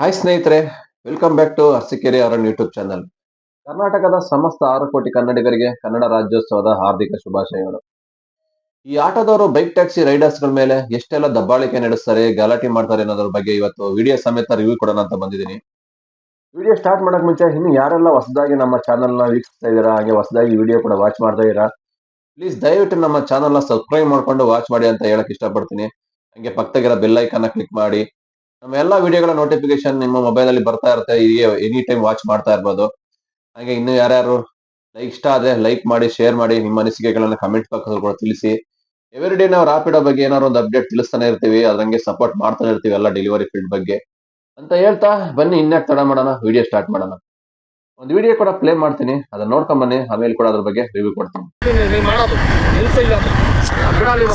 Hi ಸ್ನೇಹಿತರೆ welcome back to Arsikere ಅರಣ್ಯ YouTube channel ಕರ್ನಾಟಕದ ಸಮಸ್ತ ಆರು ಕೋಟಿ ಕನ್ನಡಿಗರಿಗೆ ಕನ್ನಡ ರಾಜ್ಯೋತ್ಸವದ ಹಾರ್ದಿಕ ಶುಭಾಶಯಗಳು. ಈ ಆಟೋದವರು ಬೈಕ್ ಟ್ಯಾಕ್ಸಿ ರೈಡರ್ಸ್ಗಳ ಮೇಲೆ ಎಷ್ಟೆಲ್ಲ ದಬ್ಬಾಳಿಕೆ ನಡೆಸ್ತಾರೆ ಗಲಾಟೆ ಮಾಡ್ತಾರೆ ಅನ್ನೋದ್ರ ಬಗ್ಗೆ ಇವತ್ತು ವಿಡಿಯೋ ಸಮೇತ ರಿವ್ಯೂ ಕೊಡೋಣ ಅಂತ ಬಂದಿದ್ದೀನಿ. ವಿಡಿಯೋ ಸ್ಟಾರ್ಟ್ ಮಾಡಕ್ ಮುಂಚೆ ಇನ್ನು ಯಾರೆಲ್ಲ ಹೊಸದಾಗಿ ನಮ್ಮ ಚಾನಲ್ನ ವೀಕ್ಷಿಸ್ತಾ ಇದ್ದೀರಾ ಹಾಗೆ ಹೊಸದಾಗಿ ವಿಡಿಯೋ ಕೂಡ ವಾಚ್ ಮಾಡ್ತಾ ಇದ್ದೀರಾ? ಪ್ಲೀಸ್ ದಯವಿಟ್ಟು ನಮ್ಮ ಚಾನಲ್ನ ಸಬ್ಸ್ಕ್ರೈಬ್ ಮಾಡ್ಕೊಂಡು ವಾಚ್ ಮಾಡಿ ಅಂತ ಹೇಳಕ್ ಇಷ್ಟಪಡ್ತೀನಿ. ಹಂಗೆ ಪಕ್ಕದಾಗಿರೋ ಬೆಲ್ ಐಕನ್ ಕ್ಲಿಕ್ ಮಾಡಿ ನಮ್ಮ ಎಲ್ಲಾ ವಿಡಿಯೋಗಳ ನೋಟಿಫಿಕೇಶನ್ ನಿಮ್ಮ ಮೊಬೈಲ್ ಅಲ್ಲಿ ಬರ್ತಾ ಇರುತ್ತೆ. ಎನಿ ಟೈಮ್ ವಾಚ್ ಮಾಡ್ತಾ ಇರ್ಬೋದು. ಹಾಗೆ ಇನ್ನು ಯಾರ್ಯಾರು ಲೈಕ್ ಇಷ್ಟ ಆದ್ರೆ ಲೈಕ್ ಮಾಡಿ ಶೇರ್ ಮಾಡಿ ನಿಮ್ಮ ಅನಿಸಿಕೆಗಳನ್ನ ಕಮೆಂಟ್ ಬಾಕ್ಸ್ ಕೂಡ ತಿಳಿಸಿ. ಎವ್ರಿ ಡೇ ನಾವು ರಾಪಿಡೋ ಬಗ್ಗೆ ಏನಾದ್ರು ಒಂದು ಅಪ್ಡೇಟ್ ತಿಳಿಸ್ತಾನೆ ಇರ್ತೀವಿ. ಅದಂಗೆ ಸಪೋರ್ಟ್ ಮಾಡ್ತಾನೆ ಇರ್ತೀವಿ ಎಲ್ಲ ಡೆಲಿವರಿ ಫೀಲ್ಡ್ ಬಗ್ಗೆ. ಅಂತ ಹೇಳ್ತಾ ಬನ್ನಿ ಇನ್ಯಾಕ್ ತಡ ಮಾಡೋಣ ವಿಡಿಯೋ ಸ್ಟಾರ್ಟ್ ಮಾಡೋಣ. ಒಂದು ವಿಡಿಯೋ ಕೂಡ ಪ್ಲೇ ಮಾಡ್ತೀನಿ. ಅದನ್ನ ನೋಡ್ಕೊಂಡ್ ಬನ್ನಿ. ಆಮೇಲೆ ಕೂಡ ಅದ್ರ ಬಗ್ಗೆ ರಿವ್ಯೂ ಕೊಡ್ತೀನಿ.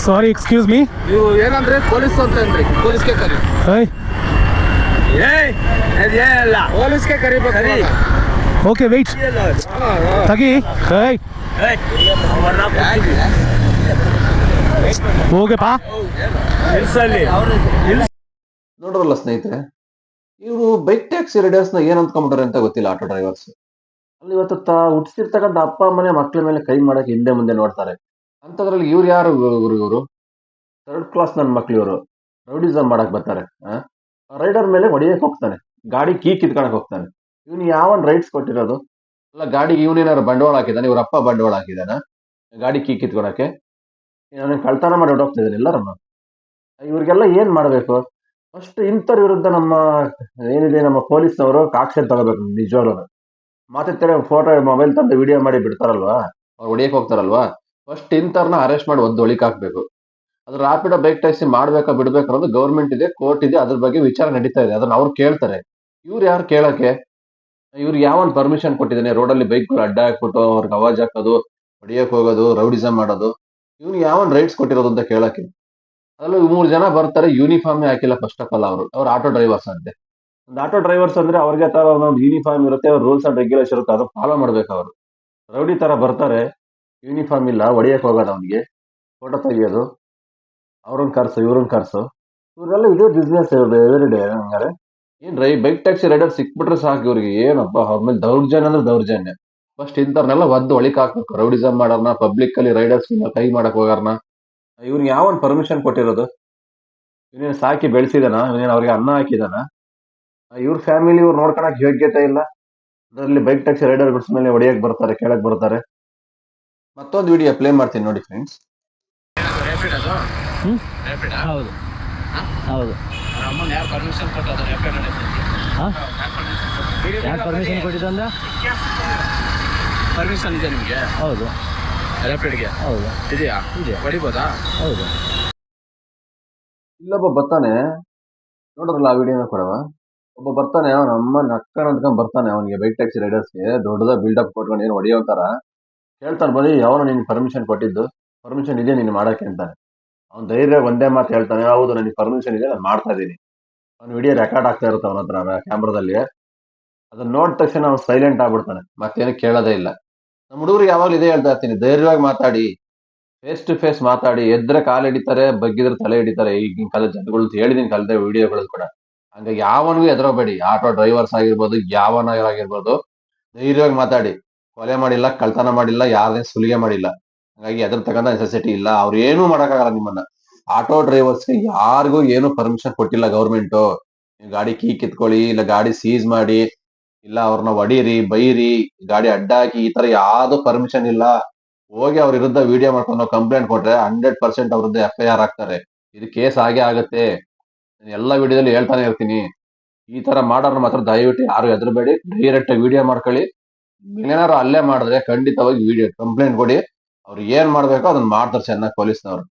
ಸಾರಿ ಎಕ್ಸ್ಕ್ಯೂಸ್ ಮೀ ನೀವು ಏನಂದ್ರೆ ಪೊಲೀಸ್ ಅಂತ ಅಂದ್ರಿ. ಪೊಲೀಸ್ಗೆ ಕರಿ ಹಾಯ್ ಪೊಲೀಸ್ಗೆ ಕರಿಬೇಕು ಕರಿ ಓಕೆ ವೆಯ್ಟ್ ತಗಿ. ಹೋಗಪ್ಪ ನೋಡ್ರಲ್ಲ ಸ್ನೇಹಿತರೆ ಇವರು ಬೈಕ್ ಟ್ಯಾಕ್ಸಿ ರೈಡರ್ಸ್ನ ಏನ್ ಅಂದ್ಕೊಂಡ್ಬಿಟ್ರೆ ಅಂತ ಗೊತ್ತಿಲ್ಲ ಆಟೋ ಡ್ರೈವರ್ಸ್ ಅಲ್ಲಿ ಇವತ್ತು ತಾ ಹುಟ್ಟಿಸಿರ್ತಕ್ಕಂಥ ಅಪ್ಪ ಅಮ್ಮನೆ ಮಕ್ಕಳ ಮೇಲೆ ಕೈ ಮಾಡಕ್ ಹಿಂದೆ ಮುಂದೆ ನೋಡ್ತಾರೆ. ಅಂಥದ್ರಲ್ಲಿ ಇವ್ರು ಯಾರು ಇವರು ಇವರು ಥರ್ಡ್ ಕ್ಲಾಸ್ ನನ್ನ ಮಕ್ಳು ಇವರು. ರೌಡಿಸಮ್ ಮಾಡಕ್ ಬರ್ತಾರೆ ರೈಡರ್ ಮೇಲೆ ಹೊಡಿಯಕ್ ಹೋಗ್ತಾನೆ. ಗಾಡಿ ಕೀ ಕಿತ್ಕೊಳಕ್ ಹೋಗ್ತಾನೆ. ಇವನು ಯಾವನ್ ರೈಟ್ಸ್ ಕೊಟ್ಟಿರೋದು? ಅಲ್ಲ ಗಾಡಿ ಇವನೇನಾರು ಬಂಡವಾಳ ಹಾಕಿದಾನೆ ಇವ್ರ ಅಪ್ಪ ಬಂಡವಾಳ ಹಾಕಿದಾನ ಗಾಡಿ ಕೀ ಕಿತ್ಕೊಳಕ್ಕೆ? ನಾನು ಕಳ್ತನ ಮಾಡಿ ಹೊಡೋಗ್ತಿದ್ದಾನೆ ಎಲ್ಲರನ್ನು? ಇವ್ರಿಗೆಲ್ಲ ಏನ್ ಮಾಡ್ಬೇಕು? ಫಸ್ಟ್ ಇಂಥವ್ರ ವಿರುದ್ಧ ನಮ್ಮ, ಏನಿದೆ, ನಮ್ಮ ಪೊಲೀಸ್ನವರು ಕಾಕ್ಷನ್ ತಗೋಬೇಕು ನಿಜವಾಗ್ಲೂ. ಮಾತಾಡ್ತಾರೆ ಫೋಟೋ ಮೊಬೈಲ್ ತಂದು ವಿಡಿಯೋ ಮಾಡಿ ಬಿಡ್ತಾರಲ್ವಾ? ಅವ್ರು ಹೊಡಿಯಕ್ ಹೋಗ್ತಾರಲ್ವಾ? ಫಸ್ಟ್ ಇಂಥವ್ರನ್ನ ಅರೆಸ್ಟ್ ಮಾಡಿ ಒಂದು ಒಳಿಕ್ ಹಾಕ್ಬೇಕು. ಅದು ರಾಪಿಡ್ ಬೈಕ್ ಟ್ಯಾಕ್ಸಿ ಮಾಡ್ಬೇಕಾ ಬಿಡ್ಬೇಕು ಅನ್ನೋದು ಗೌರ್ಮೆಂಟ್ ಇದೆ ಕೋರ್ಟ್ ಇದೆ, ಅದ್ರ ಬಗ್ಗೆ ವಿಚಾರ ನಡೀತಾ ಇದೆ. ಅದನ್ನ ಅವ್ರು ಕೇಳ್ತಾರೆ. ಇವ್ರು ಯಾರು ಕೇಳಕ್ಕೆ? ಇವ್ರು ಯಾವನ್ ಪರ್ಮಿಷನ್ ಕೊಟ್ಟಿದ್ದಾನೆ? ರೋಡಲ್ಲಿ ಬೈಕ್ಗಳು ಅಡ್ಡ ಹಾಕ್ಬಿಟ್ಟು ಅವ್ರಿಗೆ ಅವಾಜ್ ಹಾಕೋದು, ಹೊಡಿಯಕ್ ಹೋಗೋದು ರೌಡಿಸಮ್ ಮಾಡೋದು. ಇವ್ನು ಯಾವನ್ ರೈಟ್ಸ್ ಕೊಟ್ಟಿರೋದು ಅಂತ ಕೇಳಕ್ಕೆ? ಅದರಲ್ಲೂ ಮೂರು ಜನ ಬರ್ತಾರೆ ಯೂನಿಫಾರ್ಮ್ ಹಾಕಿಲ್ಲ ಫಸ್ಟ್ ಆಫ್ ಆಲ್ ಅವರು. ಅವ್ರು ಆಟೋ ಡ್ರೈವರ್ಸ್ ಅಂತೆ. ಒಂದು ಆಟೋ ಡ್ರೈವರ್ಸ್ ಅಂದ್ರೆ ಅವ್ರಿಗೆ ತರ ಒಂದು ಯೂನಿಫಾರ್ಮ್ ಇರುತ್ತೆ, ಅವ್ರ ರೂಲ್ಸ್ ಅಂಡ್ ರೆಗ್ಯುಲೇಷನ್ ಇರುತ್ತೆ, ಅದನ್ನ ಫಾಲೋ ಮಾಡ್ಬೇಕು ಅವರು. ರೌಡಿ ತರ ಬರ್ತಾರೆ ಯೂನಿಫಾರ್ಮ್ ಇಲ್ಲ, ಹೊಡಿಯಕ್ ಹೋಗೋದು ಅವನಿಗೆ. ಫೋಟೋ ತೆಗಿಯೋದು. ಅವ್ರನ್ನ ಕರ್ಸು, ಇವ್ರನ್ನ ಕರ್ಸು. ಇವ್ರೆಲ್ಲ ಇದೇ ಬಿಸ್ನೆಸ್ ಎವ್ರಿ ಡೇ ಹಂಗಾರೆ. ಏನ್ ರೈ ಬೈಕ್ ಟ್ಯಾಕ್ಸಿ ರೈಡರ್ ಸಿಕ್ಬಿಟ್ರೆ ಸಾಕು ಇವ್ರಿಗೆ. ಏನಪ್ಪ ಅವ್ರ ದೌರ್ಜನ್ಯ ಅಂದ್ರೆ ದೌರ್ಜನ್ಯ. ಫಸ್ಟ್ ಇಂಥವ್ರನ್ನೆಲ್ಲ ಒದ್ದು ಒಳಿಕ್ ಹಾಕ್ಬೇಕು. ರೌಡಿಸಮ್ ಮಾಡೋರ್ನ ಪಬ್ಲಿಕ್ ಅಲ್ಲಿ ರೈಡರ್ಸ್ ಕೈ ಮಾಡಕ್ ಹೋಗಾರನ. ಇವ್ನಿಗೆ ಯಾವನ್ ಪರ್ಮಿಷನ್ ಕೊಟ್ಟಿರೋದು? ಇವನೇನು ಸಾಕಿ ಬೆಳೆಸಿದಾನ? ಇವನೇನು ಅವ್ರಿಗೆ ಅನ್ನ ಹಾಕಿದಾನ? ಇವ್ರ ಫ್ಯಾಮಿಲಿ ಇವ್ರು ನೋಡ್ಕೊಳಕ್ ಯೋಗ್ಯತೆ ಇಲ್ಲ. ಅದರಲ್ಲಿ ಬೈಕ್ ಟ್ಯಾಕ್ಸಿ ರೈಡರ್ ಬಿಡ್ಸ್ ಮೇಲೆ ಒಡೆಯಕ್ ಬರ್ತಾರೆ, ಕೇಳಕ್ ಬರ್ತಾರೆ. ಮತ್ತೊಂದು ವಿಡಿಯೋ ಪ್ಲೇ ಮಾಡ್ತೀನಿ ನೋಡಿ ಫ್ರೆಂಡ್ಸ್ ಹೌದು. ಹೌದು. ಅಮ್ಮನ ಯಾರು ಪರ್ಮಿಷನ್ ಕೊಟ್ಟಿದ್ದಂದ್ರೆ ಪರ್ಮಿಷನ್ ಇದೆ ನಿಮಗೆ? ಹೌದು. ರ್ಯಾಪಿಡ್ಗೆ ಹೌದು. ಇದೆಯಾ? ಇದೆ. ಹೊಡಿಬೋದಾ? ಹೌದು. ಇಲ್ಲೊಬ್ಬ ಬರ್ತಾನೆ. ನೋಡಿದ್ರಲ್ಲ ಆ ವಿಡಿಯೋನ ಕೊಡವ ಒಬ್ಬ ಬರ್ತಾನೆ ಅವನ ಅಮ್ಮ ನಕ್ಕಣ ಅಂದ್ಕೊಂಡ್ ಬರ್ತಾನೆ. ಅವನಿಗೆ ಬೈಕ್ ಟ್ಯಾಕ್ಸಿ ರೈಡರ್ಸ್ಗೆ ದೊಡ್ಡದ ಬಿಲ್ಡಪ್ ಕೊಟ್ಕೊಂಡು ಏನು ಹೊಡಿಯೋ ತರ ಹೇಳ್ತಾನೆ ಬರೀ ಅವನು ನಿನ್ ಪರ್ಮಿಷನ್ ಕೊಟ್ಟಿದ್ದು? ಪರ್ಮಿಷನ್ ಇದೆ ನೀನು ಮಾಡಕ್ಕೆ ಅಂತಾನೆ. ಅವ್ನ ಧೈರ್ಯ ಒಂದೇ ಮಾತು ಹೇಳ್ತಾನೆ, ಹೌದು, ನನಗೆ ಪರ್ಮಿಷನ್ ಇದೆ, ನಾನು ಮಾಡ್ತಾ ಇದ್ದೀನಿ. ಅವ್ನು ವಿಡಿಯೋ ರೆಕಾರ್ಡ್ ಆಗ್ತಾ ಇರುತ್ತೆ ಅವನ ಹತ್ರ ಕ್ಯಾಮ್ರಾದಲ್ಲಿ ಅದನ್ನ ನೋಡಿದ ತಕ್ಷಣ ಅವ್ನು ಸೈಲೆಂಟ್ ಆಗ್ಬಿಡ್ತಾನೆ, ಮತ್ತೇನು ಕೇಳೋದೇ ಇಲ್ಲ. ನಮ್ಮ ಹುಡುಗರಿಗೆ ಯಾವಾಗಲೂ ಇದೇ ಹೇಳ್ತಾ ಇರ್ತೀನಿ, ಧೈರ್ಯವಾಗಿ ಮಾತಾಡಿ ಫೇಸ್ ಟು ಫೇಸ್ ಮಾತಾಡಿ, ಎದ್ರೆ ಕಾಲು ಹಿಡಿತಾರೆ, ಬಗ್ಗಿದ್ರೆ ತಲೆ ಹಿಡಿತಾರೆ, ಈಗಿನ ಕಾಲದ ಜನಗಳು ಹೇಳಿದೀನಿ ಕಲಿತೆ ವಿಡಿಯೋಗಳು ಕೂಡ. ಹಂಗಾಗಿ ಯಾವನಿಗೂ ಎದುರೋಬೇಡಿ ಆಟೋ ಡ್ರೈವರ್ಸ್ ಆಗಿರ್ಬೋದು ಯಾವನ ಆಗಿರ್ಬೋದು ಧೈರ್ಯವಾಗಿ ಮಾತಾಡಿ. ಕೊಲೆ ಮಾಡಿಲ್ಲ, ಕಳ್ತನ ಮಾಡಿಲ್ಲ ಯಾರನ್ನೇ ಸುಲಿಗೆ ಮಾಡಿಲ್ಲ. ಹಾಗಾಗಿ ಅದ್ರ ತಗೊಂಡ ನೆಸೆಸಿಟಿ ಇಲ್ಲ. ಅವ್ರು ಏನೂ ಮಾಡಕ್ಕಾಗಲ್ಲ ನಿಮ್ಮನ್ನ. ಆಟೋ ಡ್ರೈವರ್ಸ್ ಯಾರಿಗೂ ಏನು ಪರ್ಮಿಷನ್ ಕೊಟ್ಟಿಲ್ಲ ಗೌರ್ಮೆಂಟ್ ಗಾಡಿ ಕೀ ಕಿತ್ಕೊಳ್ಳಿ, ಇಲ್ಲ ಗಾಡಿ ಸೀಸ್ ಮಾಡಿ, ಇಲ್ಲ ಅವ್ರನ್ನ ಹೊಡೀರಿ ಬೈರಿ, ಗಾಡಿ ಅಡ್ಡ ಹಾಕಿ ಈ ತರ ಯಾವ್ದು ಪರ್ಮಿಷನ್ ಇಲ್ಲ. ಹೋಗಿ ಅವ್ರ ವಿರುದ್ಧ ವಿಡಿಯೋ ಮಾಡ್ಕೊಂಡು ಕಂಪ್ಲೇಂಟ್ ಕೊಟ್ರೆ ಹಂಡ್ರೆಡ್ ಪರ್ಸೆಂಟ್ ಅವ್ರದ್ದು ಎಫ್ ಐ ಆರ್ ಆಗ್ತಾರೆ ಇದು ಕೇಸ್ ಆಗೇ ಆಗುತ್ತೆ. ಎಲ್ಲ ವಿಡಿಯೋದಲ್ಲಿ ಹೇಳ್ತಾನೆ ಇರ್ತೀನಿ. ಈ ತರ ಮಾಡೋರ್ ಮಾತ್ರ ದಯವಿಟ್ಟು ಯಾರು ಹೆದರಬೇಡಿ. ಡೈರೆಕ್ಟ್ ವಿಡಿಯೋ ಮಾಡ್ಕೊಳ್ಳಿ. ಏನಾರು ಅಲ್ಲೇ ಮಾಡಿದ್ರೆ ಖಂಡಿತವಾಗಿ ವಿಡಿಯೋ ಕಂಪ್ಲೇಂಟ್ ಕೊಡಿ. ಅವ್ರು ಏನ್ ಮಾಡ್ಬೇಕೋ ಅದನ್ನ ಮಾಡ್ತಾರೆ ಚೆನ್ನಾಗಿ ಪೊಲೀಸ್ನವ್ರು.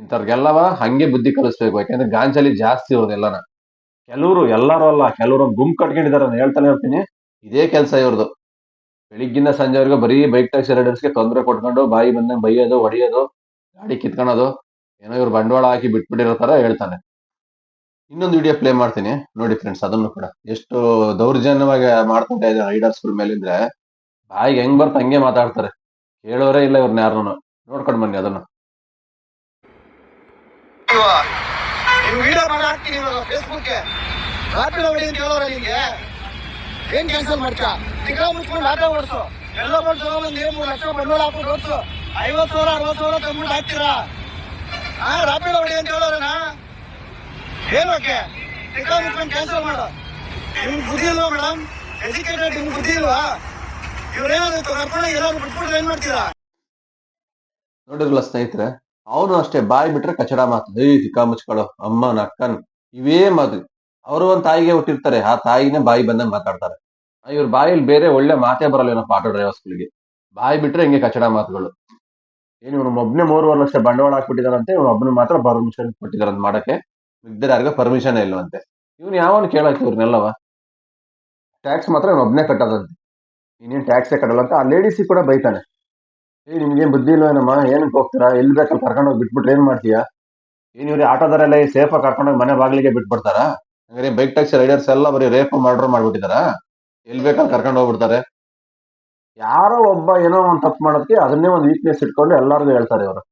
ಇಂಥವ್ರಿಗೆಲ್ಲವ ಹಂಗೆ ಬುದ್ಧಿ ಕಲಿಸ್ಬೇಕು. ಯಾಕಂದ್ರೆ ಗಾಂಜಲಿ ಜಾಸ್ತಿ ಇವ್ರದೆಲ್ಲನ ಕೆಲವರು ಎಲ್ಲರೂ ಅಲ್ಲ, ಕೆಲವರು ಗುಂಪು ಕಟ್ಕೊಂಡಿದ್ದಾರೆ ನಾನು ಹೇಳ್ತಾನೆ ಇರ್ತೀನಿ. ಇದೇ ಕೆಲಸ ಇವ್ರದ್ದು ಬೆಳಿಗ್ಗಿಂದ ಸಂಜೆವರೆಗೂ ಬರೀ ಬೈಕ್ ಟ್ಯಾಕ್ಸಿ ರೈಡರ್ಸ್ಗೆ ತೊಂದರೆ ಕೊಟ್ಕೊಂಡು ಬಾಯಿ ಬಂದಂಗೆ ಬೈಯೋದು, ಹೊಡಿಯೋದು, ಗಾಡಿ ಕಿತ್ಕೊಳೋದು, ಏನೋ ಇವ್ರು ಬಂಡವಾಳ ಹಾಕಿ ಬಿಟ್ಬಿಟ್ಟಿರೋ ತರ ಹೇಳ್ತಾನೆ. ಇನ್ನೊಂದು ವಿಡಿಯೋ ಪ್ಲೇ ಮಾಡ್ತೀನಿ. ನೋಡಿ ಫ್ರೆಂಡ್ಸ್ ಅದನ್ನು ಕೂಡ. ಎಷ್ಟು ದೌರ್ಜನ್ಯವಾಗಿ ಮಾಡ್ಕೊಂತ ಇದ್ದಾರೆ ರೈಡರ್ಸ್ಗಳ ಮೇಲಿಂದ್ರೆ. ಬಾಯಿಗೆ ಹೆಂಗ್ ಬರ್ತ ಹಂಗೆ ಮಾತಾಡ್ತಾರೆ. ಕೇಳೋರೇ ಇಲ್ಲ ಇವ್ರನ್ನ ಯಾರನ್ನು. ನೋಡ್ಕೊಂಡು ಬನ್ನಿ ಅದನ್ನು. ನೀವು ವಿಡಿಯೋ ಮಾಡಿ ಹಾಕ್ತೀನಿ ಫೇಸ್ಬುಕ್ಗೆ ರಾಪಿಡ್ ಹೊಡಿ ಅಂತ ಹೇಳೋರ ನಿಂಗೆ ಏನ್ ಕ್ಯಾನ್ಸಲ್ ಮಾಡ್ತೀಯ? ಟಿಕಾ ಮುಚ್ಕೊಂಡು ಆಟೋ ಓಡಿಸು. ಎಲ್ಲ ಬಂದು ತಗೊಂಡ್ ಏನ್ ಮೂರು ಲಕ್ಷ ಬಂಡವಾಳ ಹಾಕೊಂಡು ಐವತ್ತು ಸಾವಿರ, ಅರವತ್ತು ಸಾವಿರ ತಂದ್ಬಿಟ್ಟು ಹಾಕ್ತೀರಾ? ಆ ರಾಪಿಡ್ ಹೊಡಿ ಅಂತ ಹೇಳೋರನ? ಏನು ಓಕೆ? ಟಿಕಾ ಮುಚ್ಕೊಂಡು ಕ್ಯಾನ್ಸಲ್ ಮಾಡು. ನಿಮ್ಗೆ ಬುದ್ಧಿ ಇಲ್ವಾ ಮೇಡಮ್ ಎಜುಕೇಟೆಡ್ ನಿಮ್ಗೆ ಬುದ್ಧಿ ಇಲ್ವಾ? ಇವ್ರೇನಾದ್ರು ಸ್ನೇಹಿತರೆ ಅವನು ಅಷ್ಟೇ ಬಾಯಿ ಬಿಟ್ರೆ ಕಚಡ ಮಾತು. ಏಯ್ ತಿಕ್ಕ ಮುಚ್ಕೊಳ್ಳೋ. ಅಮ್ಮ ನಕ್ಕನ್ ಇವೇ ಮಾತು. ಅವರು ಒಂದ್ ತಾಯಿಗೆ ಹುಟ್ಟಿರ್ತಾರೆ. ಆ ತಾಯಿನೇ ಬಾಯಿ ಬಂದಂಗೆ ಮಾತಾಡ್ತಾರೆ. ಇವ್ರ ಬಾಯಲ್ಲಿ ಬೇರೆ ಒಳ್ಳೆ ಮಾತೇ ಬರಲ್ಲ ಆಟೋ ಡ್ರೈವರ್ಸ್ಗಳಿಗೆ ಬಾಯಿ ಬಿಟ್ರೆ ಹಿಂಗೆ ಕಚಡ ಮಾತುಗಳು? ಏನು ಇವನು ಒಬ್ಬನೇ ಮೂರುವರೆ ಲಕ್ಷ ಬಂಡವಾಳ ಹಾಕ್ಬಿಟ್ಟಿದಾರಂತೆ. ಇವ್ನು ಒಬ್ಬನ ಮಾತ್ರ ಪರ್ಮಿಷನ್ ಕೊಟ್ಟಿದಾರಂತ ಮಾಡಕ್ಕೆ. ಮಿಗ್ದರ ಯಾರಿಗೂ ಪರ್ಮಿಷನ್ ಇಲ್ವಂತೆ. ಇವ್ನು ಯಾವನ್ ಕೇಳಕ್ಕೆ ಇವ್ರನ್ನೆಲ್ಲವ ಟ್ಯಾಕ್ಸ್ ಮಾತ್ರ ಇವ್ನು ಒಬ್ನೇ ಕಟ್ಟೋದಂತೆ. ಇನ್ನೇನ್ ಟ್ಯಾಕ್ಸೇ ಕಟ್ಟಲ್ಲ ಅಂತ ಆ ಲೇಡೀಸಿಗೆ ಕೂಡ ಬೈತಾನೆ. ಏ, ನಿಮ್ಗೇನು ಬುದ್ಧಿ ಇಲ್ವೇನಮ್ಮ ಏನಕ್ಕೆ ಹೋಗ್ತೀರಾ? ಎಲ್ಲಿ ಬೇಕಲ್ಲಿ ಕರ್ಕೊಂಡು ಹೋಗಿ ಬಿಟ್ಬಿಟ್ರೆ ಏನು ಮಾಡ್ತೀಯಾ? ಏನು ಇವ್ರಿ ಆಟೋದರೆಲ್ಲ ಈ ಸೇಫಾಗಿ ಕರ್ಕೊಂಡೋಗಿ ಮನೆ ಬಾಗಿಲಿಗೆ ಬಿಟ್ಬಿಡ್ತಾರಾ? ಹಂಗಾರೆ ಬೈಕ್ ಟ್ಯಾಕ್ಸಿ ರೈಡರ್ಸ್ ಎಲ್ಲ ಬರೀ ರೇಪ್ ಮರ್ಡರ್ ಮಾಡ್ಬಿಟ್ಟಿದಾರ? ಎಲ್ಲಿ ಬೇಕಲ್ಲಿ ಕರ್ಕೊಂಡು ಹೋಗ್ಬಿಡ್ತಾರೆ? ಯಾರೋ ಒಬ್ಬ ಏನೋ ಒಂದು ತಪ್ಪು ಮಾಡೋದಕ್ಕೆ ಅದನ್ನೇ ಒಂದು ವೀಕ್ನೆಸ್ ಇಟ್ಕೊಂಡು ಎಲ್ಲರಿಗೂ ಹೇಳ್ತಾರೆ ಇವರು.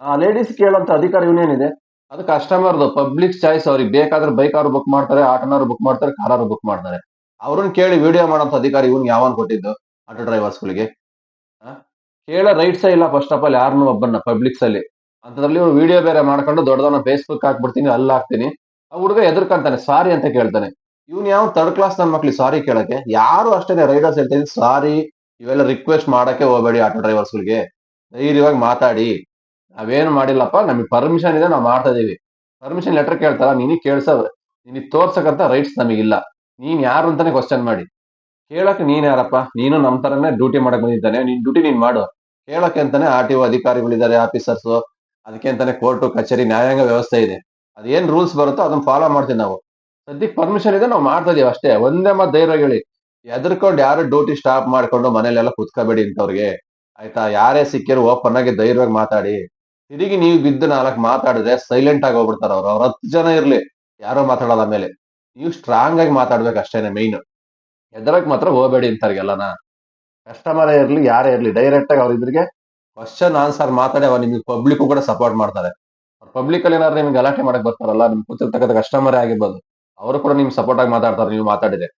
ಆ ಲೇಡೀಸ್ ಕೇಳೋಂಥ ಅಧಿಕಾರ ಇವನೇನಿದೆ ಅದು ಕಸ್ಟಮರ್ದು ಪಬ್ಲಿಕ್ ಚಾಯ್ಸ್ ಅವ್ರಿಗೆ ಬೇಕಾದ್ರೆ ಬೈಕ್ ಅವರು ಬುಕ್ ಮಾಡ್ತಾರೆ ಆಟೋನವ್ರು ಬುಕ್ ಮಾಡ್ತಾರೆ ಕಾರ್ ಬುಕ್ ಮಾಡ್ತಾರೆ. ಅವ್ರನ್ನ ಕೇಳಿ ವಿಡಿಯೋ ಮಾಡೋಂತ ಅಧಿಕಾರಿ ಇವ್ನ್ ಯಾವನ್ ಕೊಟ್ಟಿದ್ದು ಆಟೋ ಡ್ರೈವರ್ಸ್ಗಳಿಗೆ ಕೇಳ ರೈಟ್ಸೇ ಇಲ್ಲ ಫಸ್ಟ್ ಆಫ್ ಆಲ್ ಯಾರನ್ನು ಒಬ್ಬನ ಪಬ್ಲಿಕ್ಸ್ ಅಲ್ಲಿ. ಅಂತದ್ರಲ್ಲಿ ಇವ್ರು ವಿಡಿಯೋ ಬೇರೆ ಮಾಡ್ಕೊಂಡು ದೊಡ್ಡದನ್ನ ಫೇಸ್ಬುಕ್ ಹಾಕ್ಬಿಡ್ತೀನಿ, ಅಲ್ಲಿ ಹಾಕ್ತೀನಿ. ಆ ಹುಡುಗ ಎದುರ್ಕಂತಾನೆ ಸಾರಿ ಅಂತ ಕೇಳ್ತಾನೆ. ಇವ್ನು ಯಾವ ಥರ್ಡ್ ಕ್ಲಾಸ್ ನನ್ನ ಮಕ್ಳಿಗೆ ಸಾರಿ ಕೇಳಕ್ಕೆ? ಯಾರು ಅಷ್ಟೇ ರೈಡರ್ಸ್ ಹೇಳ್ತೀನಿ ಸಾರಿ, ಇವೆಲ್ಲ ರಿಕ್ವೆಸ್ಟ್ ಮಾಡಕ್ಕೆ ಹೋಗಬೇಡಿ ಆಟೋ ಡ್ರೈವರ್ಸ್ಗಳಿಗೆ ಧೈರ್ಯವಾಗಿ ಮಾತಾಡಿ. ನಾವೇನು ಮಾಡಿಲ್ಲಪ್ಪ, ನಮಗೆ ಪರ್ಮಿಷನ್ ಇದೆ, ನಾವು ಮಾಡ್ತಾ ಇದೀವಿ. ಪರ್ಮಿಷನ್ ಲೆಟರ್ ಕೇಳ್ತಾರ, ನೀನಿಗೆ ಕೇಳ್ಸ ನಿನಗೆ ತೋರ್ಸಕ್ಕಂತ ರೈಟ್ಸ್ ನಮಗಿಲ್ಲ. ನೀನ್ ಯಾರು ಅಂತಾನೆ ಕ್ವಶನ್ ಮಾಡಿ. ಕೇಳಕ್ಕೆ ನೀನ್ ಯಾರಪ್ಪ? ನೀನು ನಮ್ ತರನೇ ಡ್ಯೂಟಿ ಮಾಡಕ್ ಬಂದಿದ್ದಾನೆ. ನಿನ್ ಡ್ಯೂಟಿ ನೀನ್ ಮಾಡು. ಕೇಳಕ್ಕೆ ಅಂತಾನೆ ಆರ್ ಟಿ ಒ ಅಧಿಕಾರಿಗಳಿದ್ದಾರೆ ಆಫೀಸರ್ಸ್ ಅದಕ್ಕೆ ಅಂತಾನೆ ಕೋರ್ಟು ಕಚೇರಿ, ನ್ಯಾಯಾಂಗ ವ್ಯವಸ್ಥೆ ಇದೆ. ಅದೇನ್ ರೂಲ್ಸ್ ಬರುತ್ತೋ ಅದನ್ನ ಫಾಲೋ ಮಾಡ್ತೀವಿ ನಾವು. ಸದ್ಯಕ್ಕೆ ಪರ್ಮಿಷನ್ ಇದೆ, ನಾವು ಮಾಡ್ತಾ ಇದೀವಿ ಅಷ್ಟೇ. ಒಂದೇ ಮಾತು ಧೈರ್ಯ ಹೇಳಿ. ಎದ್ರಕೊಂಡು ಯಾರು ಡ್ಯೂಟಿ ಸ್ಟಾಪ್ ಮಾಡ್ಕೊಂಡು ಮನೇಲೆಲ್ಲ ಕುತ್ಕೋಬೇಡಿ ಇಂಥವ್ರಿಗೆ ಆಯ್ತಾ? ಯಾರೇ ಸಿಕ್ಕಿರೋ ಓಪನ್ ಆಗಿ ಧೈರ್ಯವಾಗಿ ಮಾತಾಡಿ. ತಿರುಗಿ ನೀವು ಬಿದ್ದು ನಾಲ್ಕು ಮಾತಾಡಿದ್ರೆ ಸೈಲೆಂಟ್ ಆಗಿ ಹೋಗ್ಬಿಡ್ತಾರ ಅವ್ರು. ಅವ್ರ ಹತ್ತು ಜನ ಇರ್ಲಿ. ಯಾರೋ ಮಾತಾಡೋದ ಆಮೇಲೆ ನೀವು ಸ್ಟ್ರಾಂಗ್ ಆಗಿ ಮಾತಾಡ್ಬೇಕು ಅಷ್ಟೇನೆ ಮೈನ್ ಎದ್ರಕ್ ಮಾತ್ರ ಹೋಗ್ಬೇಡಿ ಇಂಥವ್ರಿಗೆಲ್ಲನ. ಕಸ್ಟಮರ್ ಇರಲಿ, ಯಾರೇ ಇರ್ಲಿ ಡೈರೆಕ್ಟ್ ಆಗಿ ಅವ್ರ ಇದ್ರಿಗೆ ಕ್ವಶನ್ ಆನ್ಸರ್ ಮಾತಾಡಿ, ಅವ್ರು ನಿಮ್ಗೆ ಪಬ್ಲಿಕ್ ಕೂಡ ಸಪೋರ್ಟ್ ಮಾಡ್ತಾರೆ. ಅವ್ರ ಪಬ್ಲಿಕ್ ಅಲ್ಲಿ ಏನಾದ್ರು ನಿಮ್ಗೆ ಗಲಾಟೆ ಮಾಡಕ್ ಬರ್ತಾರಲ್ಲ ನಿಮ್ ಕೂತಿರ್ತಕ್ಕಂಥ ಕಸ್ಟಮರ್ ಆಗಿರ್ಬೋದು, ಅವರು ಕೂಡ ನಿಮ್ಗೆ ಸಪೋರ್ಟ್ ಆಗಿ ಮಾತಾಡ್ತಾರೆ, ನೀವು ಮಾತಾಡಿದೆ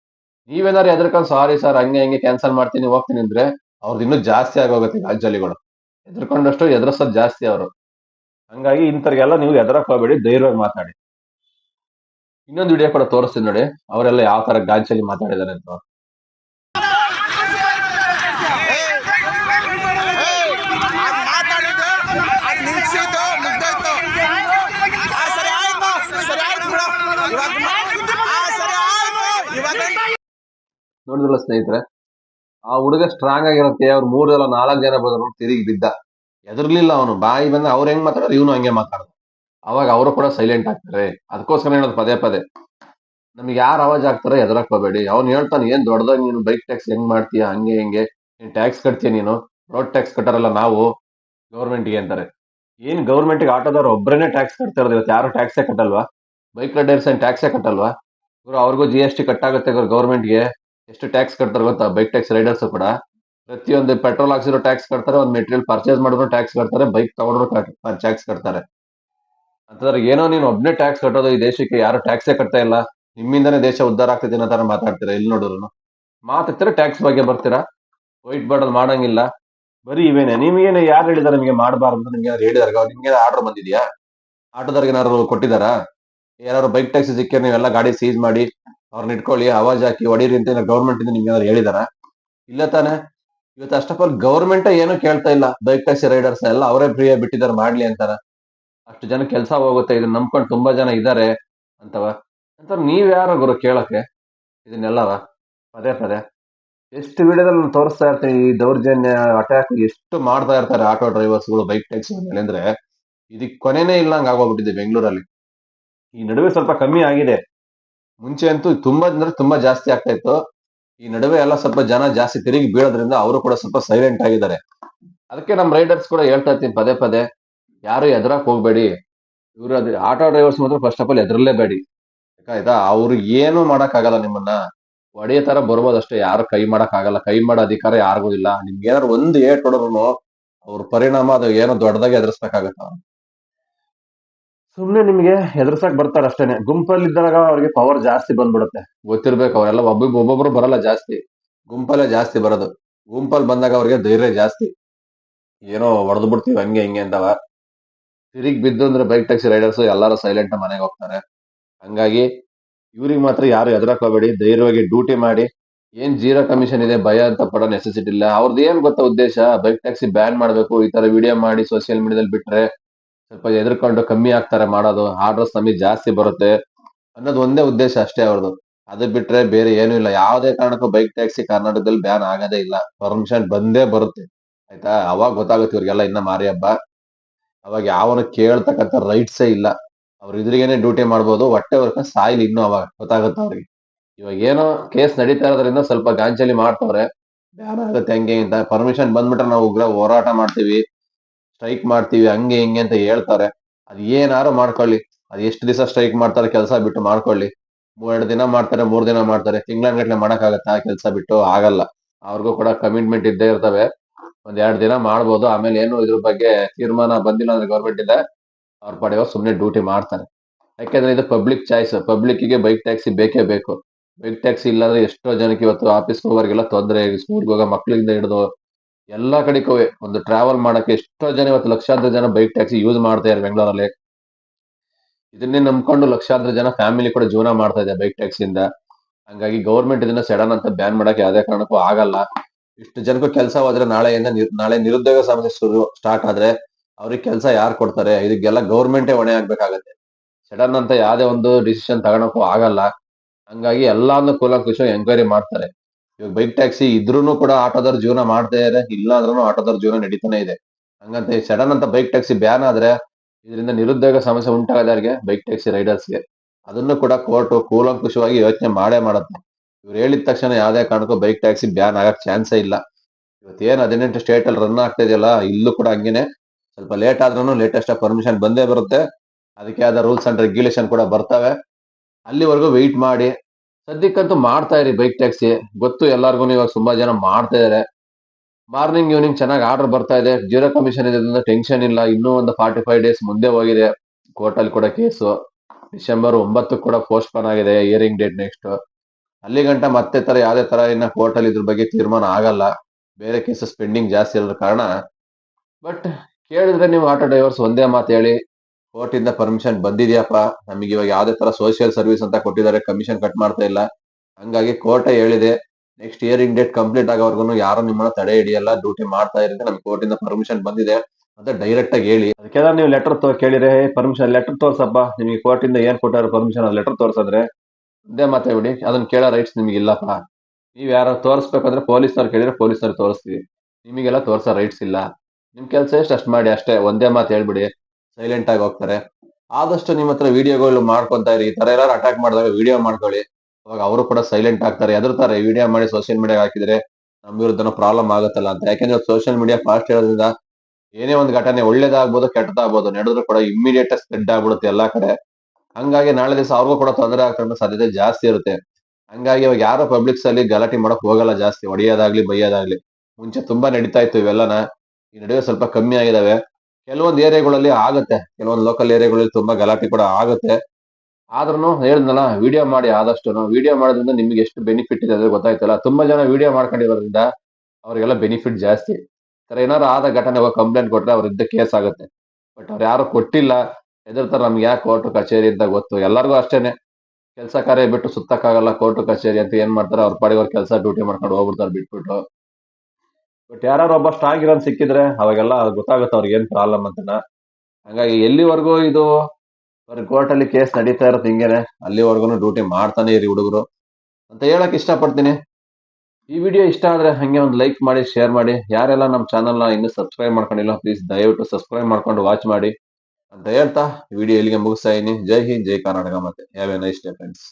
ನೀವೇನಾದ್ರು ಎದ್ರಕೊಂಡು ಸಾರಿ ಸರ್ ಹಂಗೆ ಹಿಂಗೆ ಕ್ಯಾನ್ಸಲ್ ಮಾಡ್ತೀನಿ, ಹೋಗ್ತೀನಿ ಅಂದ್ರೆ ಅವ್ರದ್ದು ಇನ್ನೂ ಜಾಸ್ತಿ ಆಗೋಗುತ್ತೆ ರಾಜ್ಯಲಿಗಳು ಎದ್ರಕೊಂಡಷ್ಟು ಎದುರಿಸೋದು ಜಾಸ್ತಿ ಅವರು. ಹಂಗಾಗಿ ಇಂಥವ್ರಿಗೆಲ್ಲ ನೀವು ಎದ್ರಕ್ ಹೋಗ್ಬೇಡಿ, ಧೈರ್ಯವಾಗಿ ಮಾತಾಡಿ. ಇನ್ನೊಂದು ವಿಡಿಯೋ ಕೂಡ ತೋರಿಸ್ತೀನಿ ನೋಡಿ. ಅವರೆಲ್ಲ ಯಾವ ತರ ಗಾಂಚಲ್ಲಿ ಮಾತಾಡಿದ್ದಾರೆ ಅಂತ. ನೋಡಿದ್ರಲ್ಲ ಸ್ನೇಹಿತರೆ, ಆ ಹುಡುಗ ಸ್ಟ್ರಾಂಗ್ ಆಗಿರುತ್ತೆ ಅವ್ರು ಮೂರಲ್ಲ ನಾಲ್ಕು ಜನ ಬಂದ್ರು, ತಿರುಗಿ ಬಿದ್ದ. ಎದರ್ಲಿಲ್ಲ ಅವನು. ಬಾಯಿ ಬಂದ ಅವ್ರು ಹೆಂಗ್ ಮಾತಾಡೋದು ಇವನು ಹಂಗೆ ಮಾತಾಡೋದು. ಅವಾಗ ಅವರು ಕೂಡ ಸೈಲೆಂಟ್ ಆಗ್ತಾರೆ. ಅದಕ್ಕೋಸ್ಕರ ಹೇಳೋದು ಪದೇ ಪದೇ, ನಮ್ಗೆ ಯಾರು ಅವಾಜ್ ಆಗ್ತಾರೆ ಎದುರಕ್ ಹೋಗ್ಬೇಡಿ. ಅವ್ನು ಹೇಳ್ತಾನೆ, ಏನ್ ದೊಡ್ಡದಾಗಿ ನೀನು ಬೈಕ್ ಟ್ಯಾಕ್ಸ್ ಹೆಂಗ್ ಮಾಡ್ತೀಯ, ಹಂಗೆ ಹಿಂಗೆ? ನೀನ್ ಟ್ಯಾಕ್ಸ್ ಕಟ್ತೀಯ ನೀನು? ರೋಡ್ ಟ್ಯಾಕ್ಸ್ ಕಟ್ಟಾರಲ್ಲ ನಾವು? ಗೌರ್ಮೆಂಟ್ಗೆ ಅಂತಾರೆ. ಏನ್ ಗೌರ್ಮೆಂಟ್ಗೆ ಆಟೋದವ್ರು ಒಬ್ಬರೇ ಟ್ಯಾಕ್ಸ್ ಕಟ್ತಾ ಇವತ್ತು ಯಾರು ಟ್ಯಾಕ್ಸೇ ಕಟ್ಟಲ್ವಾ? ಬೈಕ್ ರೈಡರ್ಸ್ ಏನ್ ಟ್ಯಾಕ್ಸೇ ಕಟ್ಟಲ್ವಾ? ಇವರು ಅವ್ರಿಗೂ ಜಿ ಎಸ್ ಟಿ ಕಟ್ಟಾಗುತ್ತೆ ಗೌರ್ಮೆಂಟ್ಗೆ ಎಷ್ಟು ಟ್ಯಾಕ್ಸ್ ಕಟ್ತಾರೆ ಗೊತ್ತಾ? ಬೈಕ್ ಟ್ಯಾಕ್ಸ್ ರೈಡರ್ಸ್ ಕೂಡ. ಪ್ರತಿಯೊಂದು ಪೆಟ್ರೋಲ್ ಹಾಕ್ಸಿರೋ ಟ್ಯಾಕ್ಸ್ ಕಟ್ತಾರೆ, ಒಂದು ಮೆಟೀರಿಯಲ್ ಪರ್ಚೇಸ್ ಮಾಡಿದ್ರು ಟ್ಯಾಕ್ಸ್ ಕಟ್ತಾರೆ ಬೈಕ್ ತಗೊಂಡ್ರು ಟ್ಯಾಕ್ಸ್ ಕಟ್ತಾರೆ. ಅಂತಂದ್ರೆ ಏನೋ ನೀನು ಒಬ್ನೇ ಟ್ಯಾಕ್ಸ್ ಕಟ್ಟೋದು ಈ ದೇಶಕ್ಕೆ, ಯಾರು ಟ್ಯಾಕ್ಸೇ ಕಟ್ತಾ ಇಲ್ಲ. ನಿಮ್ಮಿಂದನೇ ದೇಶ ಉದ್ಧಾರ ಆಗ್ತದೆ ಅನ್ನೋ ತರ ಮಾತಾಡ್ತೀರಾ ಇಲ್ಲಿ ನೋಡಿದ್ರು? ಮಾತಾಡ್ತೀರಾ ಟ್ಯಾಕ್ಸ್ ಬಗ್ಗೆ ಬರ್ತೀರಾ? ವೈಟ್ ಬೋರ್ಡ್ ಅಲ್ಲಿ ಮಾಡಂಗಿಲ್ಲ. ಬರೀ ಇವೇನೆ, ನಿಮ್ಗೇನು ಯಾರು ಹೇಳಿದಾರೆ ನಿಮಗೆ ಮಾಡಬಾರ್ದು ಅಂತ ನಿಮ್ಗೆ ಹೇಳಿದಾರೆ? ನಿಮ್ಗೆ ಆರ್ಡರ್ ಬಂದಿದ್ಯಾ? ಆಟೋದವ್ರಿಗೆ ಏನಾದ್ರು ಕೊಟ್ಟಿದಾರಾ? ಯಾರು ಬೈಕ್ ಟ್ಯಾಕ್ಸಿ ಸಿಕ್ಕಿ ನೀವೆಲ್ಲ ಗಾಡಿ ಸೀಸ್ ಮಾಡಿ ಅವ್ರನ್ನ ಇಟ್ಕೊಳ್ಳಿ, ಆವಾಜ್ ಹಾಕಿ, ಹೊಡೀರಿ ಅಂತ ಗೌರ್ಮೆಂಟ್ ಇಂದ ನಿಮ್ಗೆ ಹೇಳಿದಾರ? ಇಲ್ಲ ತಾನೆ. ಇವತ್ತು ಅಷ್ಟಪ್ಪ ಗೌರ್ಮೆಂಟ್ ಏನು ಕೇಳ್ತಾ ಇಲ್ಲ. ಬೈಕ್ ಟ್ಯಾಕ್ಸಿ ರೈಡರ್ಸ್ ಎಲ್ಲ ಅವರೇ ಫ್ರೀ ಬಿಟ್ಟಿದ್ದಾರೆ, ಮಾಡ್ಲಿ ಅಂತಾರ ಅಷ್ಟು ಜನ ಕೆಲಸ ಹೋಗುತ್ತೆ, ಇದನ್ನ ನಂಬ್ಕೊಂಡು ತುಂಬಾ ಜನ ಇದ್ದಾರೆ ಅಂತವ. ಅಂತ ನೀವ್ ಯಾರ ಗುರು ಕೇಳಕ್ಕೆ? ಇದನ್ನೆಲ್ಲವ ಪದೇ ಪದೇ. ಎಷ್ಟು ವಿಡಿಯೋದಲ್ಲಿ ನಾನು ತೋರಿಸ್ತಾ ಇರ್ತೀನಿ, ಈ ದೌರ್ಜನ್ಯ ಅಟ್ಯಾಕ್ ಎಷ್ಟು ಮಾಡ್ತಾ ಇರ್ತಾರೆ ಆಟೋ ಡ್ರೈವರ್ಸ್ಗಳು ಬೈಕ್ ಟ್ಯಾಕ್ಸಿ ಮೇಲೆ ಅಂದ್ರೆ ಇದಕ್ ಕೊನೆನೇ ಇಲ್ಲಂಗ್ ಆಗೋಗ್ಬಿಟ್ಟಿದೆ ಬೆಂಗಳೂರಲ್ಲಿ. ಈ ನಡುವೆ ಸ್ವಲ್ಪ ಕಮ್ಮಿ ಆಗಿದೆ. ಮುಂಚೆ ಅಂತೂ ತುಂಬಾ ಅಂದ್ರೆ ತುಂಬಾ ಜಾಸ್ತಿ ಆಗ್ತಾ ಇತ್ತು. ಈ ನಡುವೆ ಎಲ್ಲ ಸ್ವಲ್ಪ ಜನ ಜಾಸ್ತಿ ತಿರುಗಿ ಬೀಳೋದ್ರಿಂದ ಅವರು ಕೂಡ ಸ್ವಲ್ಪ ಸೈಲೆಂಟ್ ಆಗಿದ್ದಾರೆ. ಅದಕ್ಕೆ ನಮ್ಮ ರೈಡರ್ಸ್ ಕೂಡ ಹೇಳ್ತಾ ಇರ್ತೀನಿ ಪದೇ ಪದೇ. ಯಾರು ಎದ್ರಾಕ್ ಹೋಗ್ಬೇಡಿ. ಇವರು ಅದೇ ಆಟೋ ಡ್ರೈವರ್ಸ್ ಮಾತ್ರ ಫಸ್ಟ್ ಆಫ್ ಆಲ್ ಎದುರಲೇಬೇಡಿ ಆಯ್ತಾ? ಅವ್ರು ಏನು ಮಾಡಕ್ ಆಗಲ್ಲ ನಿಮ್ಮನ್ನ. ಒಡೆಯ ತರ ಬರ್ಬೋದಷ್ಟೇ. ಯಾರು ಕೈ ಮಾಡಕ್ ಆಗಲ್ಲ ಕೈ ಮಾಡೋ ಅಧಿಕಾರ ಯಾರಿಗೂ ಇಲ್ಲ. ನಿಮ್ಗೆ ಏನಾದ್ರು ಒಂದು ಏಟ್ ಹೊಡೆದ್ರು ಅವ್ರ ಪರಿಣಾಮ ಅದು ಏನೋ ದೊಡ್ಡದಾಗಿ ಎದುರಿಸ್ಬೇಕಾಗತ್ತ ಸುಮ್ನೆ ನಿಮಗೆ ಎದುರ್ಸಕ್ ಬರ್ತಾರೆ ಅಷ್ಟೇನೆ. ಗುಂಪಲ್ಲಿ ಇದ್ದಾಗ ಅವ್ರಿಗೆ ಪವರ್ ಜಾಸ್ತಿ ಬಂದ್ಬಿಡುತ್ತೆ. ಗೊತ್ತಿರ್ಬೇಕು ಅವರೆಲ್ಲ. ಒಬ್ಬ ಒಬ್ಬೊಬ್ರು ಬರಲ್ಲ ಜಾಸ್ತಿ. ಗುಂಪಲ್ಲೇ ಜಾಸ್ತಿ ಬರೋದು. ಗುಂಪಲ್ಲಿ ಬಂದಾಗ ಅವ್ರಿಗೆ ಧೈರ್ಯ ಜಾಸ್ತಿ. ಏನೋ ಹೊಡೆದು ಬಿಡ್ತೀವಿ ಹಂಗೆ ಹಿಂಗೆ ಅಂತವ. ತಿರುಗಿ ಬಿದ್ದು ಅಂದ್ರೆ ಬೈಕ್ ಟ್ಯಾಕ್ಸಿ ರೈಡರ್ಸ್ ಎಲ್ಲಾರು ಸೈಲೆಂಟ್ ಮನೆಗೆ ಹೋಗ್ತಾರೆ. ಹಂಗಾಗಿ ಇವ್ರಿಗೆ ಮಾತ್ರ ಯಾರು ಹೆದರಕ್ ಹೋಗ್ಬೇಡಿ ಧೈರ್ಯವಾಗಿ ಡ್ಯೂಟಿ ಮಾಡಿ. ಏನ್ ಜೀರೋ ಕಮಿಷನ್ ಇದೆ, ಭಯ ಅಂತ ಪಡೋ ನೆಸೆಸಿಟಿ ಇಲ್ಲ. ಅವ್ರದ್ದು ಏನ್ ಗೊತ್ತಾ ಉದ್ದೇಶ? ಬೈಕ್ ಟ್ಯಾಕ್ಸಿ ಬ್ಯಾನ್ ಮಾಡ್ಬೇಕು, ಈ ತರ ವಿಡಿಯೋ ಮಾಡಿ ಸೋಷಿಯಲ್ ಮೀಡಿಯಾದಲ್ಲಿ ಬಿಟ್ರೆ ಸ್ವಲ್ಪ ಎದ್ರಕೊಂಡು ಕಮ್ಮಿ ಆಗ್ತಾರೆ ಮಾಡೋದು. ಆರ್ಡರ್ಸ್ ನಮಗೆ ಜಾಸ್ತಿ ಬರುತ್ತೆ ಅನ್ನೋದು ಒಂದೇ ಉದ್ದೇಶ ಅಷ್ಟೇ ಅವ್ರದ್ದು ಅದು ಬಿಟ್ರೆ ಬೇರೆ ಏನೂ ಇಲ್ಲ. ಯಾವುದೇ ಕಾರಣಕ್ಕೂ ಬೈಕ್ ಟ್ಯಾಕ್ಸಿ ಕರ್ನಾಟಕದಲ್ಲಿ ಬ್ಯಾನ್ ಆಗೋದೇ ಇಲ್ಲ. ಪರ್ಮಿಷನ್ ಬಂದೇ ಬರುತ್ತೆ. ಆಯ್ತಾ? ಅವಾಗ ಗೊತ್ತಾಗುತ್ತೆ ಇವ್ರಿಗೆಲ್ಲ ಇನ್ನ ಮಾರಿ ಹಬ್ಬ. ಅವಾಗ ಯಾವನು ಕೇಳ್ತಕ್ಕಂಥ ರೈಟ್ಸೇ ಇಲ್ಲ. ಅವ್ರ ಇದ್ರಿಗೇನೆ ಡ್ಯೂಟಿ ಮಾಡ್ಬೋದು, ಹೊಟ್ಟೆ ವರ್ಕ ಸಾಯಿಲ್ ಇನ್ನು ಅವಾಗ, ಗೊತ್ತಾಗುತ್ತೆ ಅವ್ರಿಗೆ. ಇವಾಗ ಏನೋ ಕೇಸ್ ನಡೀತಾ ಇರೋದ್ರಿಂದ ಸ್ವಲ್ಪ ಗಾಂಚಲಿ ಮಾಡ್ತವ್ರೆ. ಬ್ಯಾನ್ ಆಗುತ್ತೆ ಹಂಗೆ ಅಂತ ಪರ್ಮಿಷನ್ ಬಂದ್ಬಿಟ್ರೆ ನಾವು ಉಗ್ರ ಹೋರಾಟ ಮಾಡ್ತೀವಿ ಸ್ಟ್ರೈಕ್ ಮಾಡ್ತೀವಿ, ಹಂಗೆ ಹಿಂಗೆ ಅಂತ ಹೇಳ್ತಾರೆ ಅದ್ ಏನಾರು ಮಾಡ್ಕೊಳ್ಳಿ. ಅದ್ ಎಷ್ಟು ದಿವಸ ಸ್ಟ್ರೈಕ್ ಮಾಡ್ತಾರೆ, ಕೆಲಸ ಬಿಟ್ಟು ಮಾಡ್ಕೊಳ್ಳಿ. ಎರಡು ದಿನ ಮಾಡ್ತಾರೆ, ಮೂರ್ ದಿನ ಮಾಡ್ತಾರೆ. ತಿಂಗಳನ್ಗಟ್ಲೆ ಮಾಡಕ್ಕಾಗತ್ತಾ ಕೆಲಸ ಬಿಟ್ಟು? ಆಗಲ್ಲ. ಅವ್ರಿಗೂ ಕೂಡ ಕಮಿಟ್ಮೆಂಟ್ ಇದ್ದೇ ಇರ್ತವೆ. ಒಂದ್ ಎರಡ್ ದಿನ ಮಾಡ್ಬೋದು. ಆಮೇಲೆ ಏನು ಇದ್ರ ಬಗ್ಗೆ ತೀರ್ಮಾನ ಬಂದಿಲ್ಲ ಅಂದ್ರೆ ಗೌರ್ಮೆಂಟ್ ಇಂದ ಅವ್ರ ಪಡೆಯೋ ಸುಮ್ನೆ ಡ್ಯೂಟಿ ಮಾಡ್ತಾರೆ. ಯಾಕೆಂದ್ರೆ ಇದು ಪಬ್ಲಿಕ್ ಚಾಯ್ಸ್ ಪಬ್ಲಿಕ್ಗೆ ಬೈಕ್ ಟ್ಯಾಕ್ಸಿ ಬೇಕೇ ಬೇಕು. ಬೈಕ್ ಟ್ಯಾಕ್ಸಿ ಇಲ್ಲಾಂದ್ರೆ ಎಷ್ಟೋ ಜನಕ್ಕೆ ಇವತ್ತು ಆಫೀಸ್ ಹೋಗೋರಿಗೆಲ್ಲ ತೊಂದರೆ ಸ್ಕೂಲ್ಗೆ ಹೋಗೋ ಮಕ್ಳಿಂದ ಹಿಡಿದು ಎಲ್ಲಾ ಕಡೆಗೂ ಒಂದು ಟ್ರಾವೆಲ್ ಮಾಡಕ್ಕೆ ಎಷ್ಟೋ ಜನ ಇವತ್ತು ಲಕ್ಷಾಂತರ ಜನ ಬೈಕ್ ಟ್ಯಾಕ್ಸಿ ಯೂಸ್ ಮಾಡ್ತಾ ಇದ್ದಾರೆ ಬೆಂಗಳೂರಲ್ಲಿ. ಇದನ್ನೇ ನಂಬ್ಕೊಂಡು ಲಕ್ಷಾಂತರ ಜನ ಫ್ಯಾಮಿಲಿ ಕೂಡ ಜೀವನ ಮಾಡ್ತಾ ಇದೆ ಬೈಕ್ ಟ್ಯಾಕ್ಸಿಯಿಂದ ಹಂಗಾಗಿ ಗೌರ್ಮೆಂಟ್ ಇದನ್ನ ಸಡನ್ ಅಂತ ಬ್ಯಾನ್ ಮಾಡಕ್ಕೆ ಯಾವುದೇ ಕಾರಣಕ್ಕೂ ಆಗಲ್ಲ. ಇಷ್ಟು ಜನಕ್ಕೂ ಕೆಲಸ ಹೋದ್ರೆ ನಾಳೆಯಿಂದ ನಾಳೆ ನಿರುದ್ಯೋಗ ಸಮಸ್ಯೆ ಶುರು ಸ್ಟಾರ್ಟ್ ಆದ್ರೆ ಅವ್ರಿಗೆ ಕೆಲಸ ಯಾರು ಕೊಡ್ತಾರೆ? ಇದಕ್ಕೆಲ್ಲ ಗೌರ್ಮೆಂಟೇ ಹೊಣೆ ಆಗ್ಬೇಕಾಗತ್ತೆ. ಸಡನ್ ಅಂತ ಯಾವುದೇ ಒಂದು ಡಿಸಿಷನ್ ತಗೊಳಕ್ಕೂ ಆಗಲ್ಲ. ಹಂಗಾಗಿ ಎಲ್ಲಾನು ಕೂಲಂಕುಷ ಎಂಕ್ವೈರಿ ಮಾಡ್ತಾರೆ. ಇವಾಗ ಬೈಕ್ ಟ್ಯಾಕ್ಸಿ ಇದ್ರೂನು ಕೂಡ ಆಟೋದವ್ರ ಜೀವನ ಮಾಡ್ತಾ ಇದಾರೆ. ಇಲ್ಲ ಅಂದ್ರೂ ಆಟೋದವ್ರ ಜೀವನ ನಡೀತಾನೆ ಇದೆ. ಹಂಗಂತ ಸಡನ್ ಅಂತ ಬೈಕ್ ಟ್ಯಾಕ್ಸಿ ಬ್ಯಾನ್ ಆದ್ರೆ ಇದರಿಂದ ನಿರುದ್ಯೋಗ ಸಮಸ್ಯೆ ಉಂಟಾಗದವ್ರಿಗೆ ಬೈಕ್ ಟ್ಯಾಕ್ಸಿ ರೈಡರ್ಸ್ಗೆ ಅದನ್ನು ಕೂಡ ಕೋರ್ಟ್ ಕೂಲಂಕುಷವಾಗಿ ಯೋಚನೆ ಮಾಡೇ ಮಾಡುತ್ತೆ. ಇವ್ರು ಹೇಳಿದ ತಕ್ಷಣ ಯಾವುದೇ ಕಾರಣಕ್ಕೂ ಬೈಕ್ ಟ್ಯಾಕ್ಸಿ ಬ್ಯಾನ್ ಆಗಕ್ಕೆ ಚಾನ್ಸೇ ಇಲ್ಲ. ಇವತ್ತೇನು ಹದಿನೆಂಟು ಸ್ಟೇಟಲ್ಲಿ ರನ್ ಆಗ್ತಾ ಇದೆಯಲ್ಲ, ಇಲ್ಲೂ ಕೂಡ ಹಂಗೇನೆ. ಸ್ವಲ್ಪ ಲೇಟ್ ಆದ್ರೂ ಲೇಟೆಸ್ಟ್ ಪರ್ಮಿಷನ್ ಬಂದೇ ಬರುತ್ತೆ. ಅದಕ್ಕೆ ಆದ ರೂಲ್ಸ್ ಅಂಡ್ ರೆಗ್ಯುಲೇಷನ್ ಕೂಡ ಬರ್ತವೆ. ಅಲ್ಲಿವರೆಗೂ ವೆಯ್ಟ್ ಮಾಡಿ. ಸದ್ಯಕ್ಕಂತೂ ಮಾಡ್ತಾ ಇರಿ ಬೈಕ್ ಟ್ಯಾಕ್ಸಿ ಗೊತ್ತು ಎಲ್ಲರಿಗೂ ಇವಾಗ ತುಂಬಾ ಜನ ಮಾಡ್ತಾ ಇದಾರೆ. ಮಾರ್ನಿಂಗ್ ಈವ್ನಿಂಗ್ ಚೆನ್ನಾಗಿ ಆರ್ಡರ್ ಬರ್ತಾ ಇದೆ. ಜೀರೋ ಕಮಿಷನ್ ಇದರಿಂದ ಟೆನ್ಷನ್ ಇಲ್ಲ. ಇನ್ನೂ ಒಂದು ಫಾರ್ಟಿ ಫೈವ್ ಡೇಸ್ ಮುಂದೆ ಹೋಗಿದೆ. ಕೋರ್ಟಲ್ಲಿ ಕೂಡ ಕೇಸು ಡಿಸೆಂಬರ್ ಒಂಬತ್ತು ಕೂಡ ಪೋಸ್ಟ್ ಪೋನ್ ಆಗಿದೆ. ಇಯರಿಂಗ್ ಡೇಟ್ ನೆಕ್ಸ್ಟ್ ಅಲ್ಲಿ ಗಂಟ ಮತ್ತೆ ತರ ಯಾವ್ದೇ ತರ ಇನ್ನ ಅಲ್ಲಿ ಇದ್ರ ಬಗ್ಗೆ ತೀರ್ಮಾನ ಆಗಲ್ಲ. ಬೇರೆ ಕೇಸಸ್ ಪೆಂಡಿಂಗ್ ಜಾಸ್ತಿ ಇರೋದ್ರ ಕಾರಣ. ಬಟ್ ಕೇಳಿದ್ರೆ ನೀವು ಆಟೋ ಡ್ರೈವರ್ಸ್ ಒಂದೇ ಮಾತು ಹೇಳಿ. ಕೋರ್ಟ್ ಇಂದ ಪರ್ಮಿಷನ್ ಬಂದಿದ್ಯಾಪ ನಮಗೆ ಇವಾಗ ಯಾವ್ದೇ ತರ ಸೋಷಿಯಲ್ ಸರ್ವಿಸ್ ಅಂತ ಕೊಟ್ಟಿದ್ದಾರೆ. ಕಮಿಷನ್ ಕಟ್ ಮಾಡ್ತಾ ಇಲ್ಲ. ಹಂಗಾಗಿ ಕೋರ್ಟೇ ಹೇಳಿದೆ. ನೆಕ್ಸ್ಟ್ ಇಯರಿಂಗ್ ಡೇಟ್ ಕಂಪ್ಲೀಟ್ ಆಗೋವರೆಗೂ ಯಾರು ನಿಮ್ಮನ್ನ ತಡೆ ಹಿಡಿಯಲ್ಲ ಡ್ಯೂಟಿ ಮಾಡ್ತಾ ಇರುತ್ತೆ ನಮ್ಗೆ ಇಂದ ಪರ್ಮಿಷನ್ ಬಂದಿದೆ. ಅಂತ ಡೈರೆಕ್ಟ್ ಆಗಿ ಹೇಳಿ. ಅದಕ್ಕೆಲ್ಲ ನೀವು ಲೆಟರ್ ಕೇಳಿದ್ರೆ ಪರ್ಮಿಷನ್ ಲೆಟರ್ ತೋರ್ಸಪ್ಪ. ನಿಮಗೆ ಕೋರ್ಟ್ ಇಂದ ಏನ್ ಕೊಟ್ಟಾರ ಪರ್ಮಿಷನ್ ಅದು ಲೆಟರ್ ತೋರ್ಸಂದ್ರೆ. ಮಾತೇ ಬಿಡಿ. ಅದನ್ನ ಕೇಳೋ ರೈಟ್ಸ್ ನಿಮಗೆ ಇಲ್ಲಪ್ಪ ನೀವ್ ಯಾರು ತೋರಿಸ್ಬೇಕಂದ್ರೆ ಪೊಲೀಸ್ನವ್ರು ಕೇಳಿದ್ರೆ ಪೊಲೀಸ್ನವ್ರು ತೋರಿಸ್ತೀವಿ. ನಿಮಗೆಲ್ಲ ತೋರ್ಸೋ ರೈಟ್ಸ್ ಇಲ್ಲ. ನಿಮ್ ಕೆಲಸ ಎಷ್ಟು ಅಷ್ಟು ಮಾಡಿ ಅಷ್ಟೇ. ಒಂದೇ ಮಾತು ಹೇಳ್ಬಿಡಿ. ಸೈಲೆಂಟ್ ಆಗಿ ಹೋಗ್ತಾರೆ. ಆದಷ್ಟು ನಿಮ್ಮ ಹತ್ರ ವಿಡಿಯೋಗಳು ಮಾಡ್ಕೊಂತ ಇರಿ. ಈ ಥರ ಯಾರು ಅಟ್ಯಾಕ್ ಮಾಡಿದಾಗ ವಿಡಿಯೋ ಮಾಡ್ಕೊಳ್ಳಿ. ಅವಾಗ ಅವರು ಕೂಡ ಸೈಲೆಂಟ್ ಆಗ್ತಾರೆ. ಎದುರ್ತಾರೆ ವಿಡಿಯೋ ಮಾಡಿ ಸೋಷಿಯಲ್ ಮೀಡಿಯಾಗೆ ಹಾಕಿದ್ರೆ ನಮ್ಮ ವಿರುದ್ಧನೂ ಪ್ರಾಬ್ಲಮ್ ಆಗುತ್ತಲ್ಲ ಅಂತ. ಯಾಕೆಂದ್ರೆ ಸೋಷಿಯಲ್ ಮೀಡಿಯಾ ಫಾಸ್ಟ್ ಇರೋದ್ರಿಂದ ಏನೇ ಒಂದು ಘಟನೆ ಒಳ್ಳೇದಾಗ್ಬೋದು ಕೆಟ್ಟದಾಗ್ಬೋದು, ನಡೆದ್ರು ಕೂಡ ಇಮಿಡಿಯೇಟ್ ಸ್ಪ್ರೆಡ್ ಆಗ್ಬಿಡುತ್ತೆ ಎಲ್ಲಾ ಕಡೆ. ಹಂಗಾಗಿ ನಾಳೆ ದಿವಸ ಅವ್ರಿಗೂ ಕೂಡ ತೊಂದರೆ ಆಗ್ತಕ್ಕಂಥ ಸಾಧ್ಯತೆ ಜಾಸ್ತಿ ಇರುತ್ತೆ. ಹಂಗಾಗಿ ಇವಾಗ ಯಾರು ಪಬ್ಲಿಕ್ಸ್ ಅಲ್ಲಿ ಗಲಾಟೆ ಮಾಡಕ್ ಹೋಗಲ್ಲ ಜಾಸ್ತಿ ಹೊಡೆಯೋದಾಗ್ಲಿ ಬೈಯೋದಾಗ್ಲಿ. ಮುಂಚೆ ತುಂಬಾ ನಡೀತಾ ಇತ್ತು ಇವೆಲ್ಲನ, ಈ ನಡುವೆ ಸ್ವಲ್ಪ ಕಮ್ಮಿ ಆಗಿದಾವೆ. ಕೆಲವೊಂದು ಏರಿಯಾಗಳಲ್ಲಿ ಆಗುತ್ತೆ, ಕೆಲವೊಂದು ಲೋಕಲ್ ಏರಿಯಾಗಳಲ್ಲಿ ತುಂಬಾ ಗಲಾಟೆ ಕೂಡ ಆಗುತ್ತೆ. ಆದ್ರೂ ಹೇಳಿದ್ನಲ್ಲ ವಿಡಿಯೋ ಮಾಡಿ ಆದಷ್ಟು ವಿಡಿಯೋ ಮಾಡೋದ್ರಿಂದ ನಿಮ್ಗೆ ಎಷ್ಟು ಬೆನಿಫಿಟ್ ಇದೆ ಅಂದ್ರೆ ಗೊತ್ತಾಯ್ತಲ್ಲ. ತುಂಬಾ ಜನ ವಿಡಿಯೋ ಮಾಡ್ಕೊಂಡಿರೋದ್ರಿಂದ ಅವ್ರಿಗೆಲ್ಲ ಬೆನಿಫಿಟ್ ಜಾಸ್ತಿ. ಥರ ಏನಾದ್ರು ಆದ ಘಟನೆ ಕಂಪ್ಲೇಂಟ್ ಕೊಟ್ರೆ ಅವ್ರ ಕೇಸ್ ಆಗುತ್ತೆ. ಬಟ್ ಅವ್ರು ಯಾರು ಕೊಟ್ಟಿಲ್ಲ ಹೆದರ್ತಾರೆ ನಮ್ಗೆ ಯಾಕೆ ಕೋರ್ಟ್ ಕಚೇರಿ ಅಂತ ಗೊತ್ತು. ಎಲ್ಲರಿಗೂ ಅಷ್ಟೇನೆ. ಕೆಲಸ ಕಾರ್ಯ ಬಿಟ್ಟು ಸುತ್ತಕ್ಕಾಗಲ್ಲ ಕೋರ್ಟ್ ಕಚೇರಿ ಅಂತ ಏನ್ ಮಾಡ್ತಾರೆ ಅವ್ರ ಪಾಡಿಗೆ ಅವ್ರ ಕೆಲಸ ಡ್ಯೂಟಿ ಮಾಡ್ಕೊಂಡು ಹೋಗ್ಬಿಡ್ತಾರೆ ಬಿಟ್ಬಿಟ್ಟು. ಬಟ್ ಯಾರು ಒಬ್ಬ ಸ್ಟ್ರಾಂಗ್ ಇರೋನ್ ಸಿಕ್ಕಿದ್ರೆ ಅವಾಗೆಲ್ಲ ಗೊತ್ತಾಗುತ್ತೆ ಅವ್ರಿಗೆ ಏನ್ ಪ್ರಾಬ್ಲಮ್ ಅಂತನ. ಹಂಗಾಗಿ ಎಲ್ಲಿವರೆಗೂ ಇದು ಕೋರ್ಟ್ ಅಲ್ಲಿ ಕೇಸ್ ನಡೀತಾ ಇರೋದು ಹಿಂಗೇನೆ. ಅಲ್ಲಿವರೆಗೂ ಡ್ಯೂಟಿ ಮಾಡ್ತಾನೆ ಇರಿ ಹುಡುಗರು. ಅಂತ ಹೇಳಕ್ ಇಷ್ಟಪಡ್ತೀನಿ. ಈ ವಿಡಿಯೋ ಇಷ್ಟ ಆದ್ರೆ ಹಂಗೆ ಒಂದು ಲೈಕ್ ಮಾಡಿ ಶೇರ್ ಮಾಡಿ. ಯಾರೆಲ್ಲ ನಮ್ಮ ಚಾನಲ್ನ ಇನ್ನೂ ಸಬ್ಸ್ಕ್ರೈಬ್ ಮಾಡ್ಕೊಂಡಿಲ್ಲ ಪ್ಲೀಸ್ ದಯವಿಟ್ಟು ಸಬ್ಸ್ಕ್ರೈಬ್ ಮಾಡ್ಕೊಂಡು ವಾಚ್ ಮಾಡಿ. ಅಂತ ಹೇಳ್ತಾ ವಿಡಿಯೋ ಇಲ್ಲಿಗೆ ಮುಗಿಸ್ತಾ ಇದ್ದೀನಿ. ಜೈ ಹಿಂದ್, ಜೈ ಕರ್ನಾಟಕ ಮತ್ತೆ. Have a nice day friends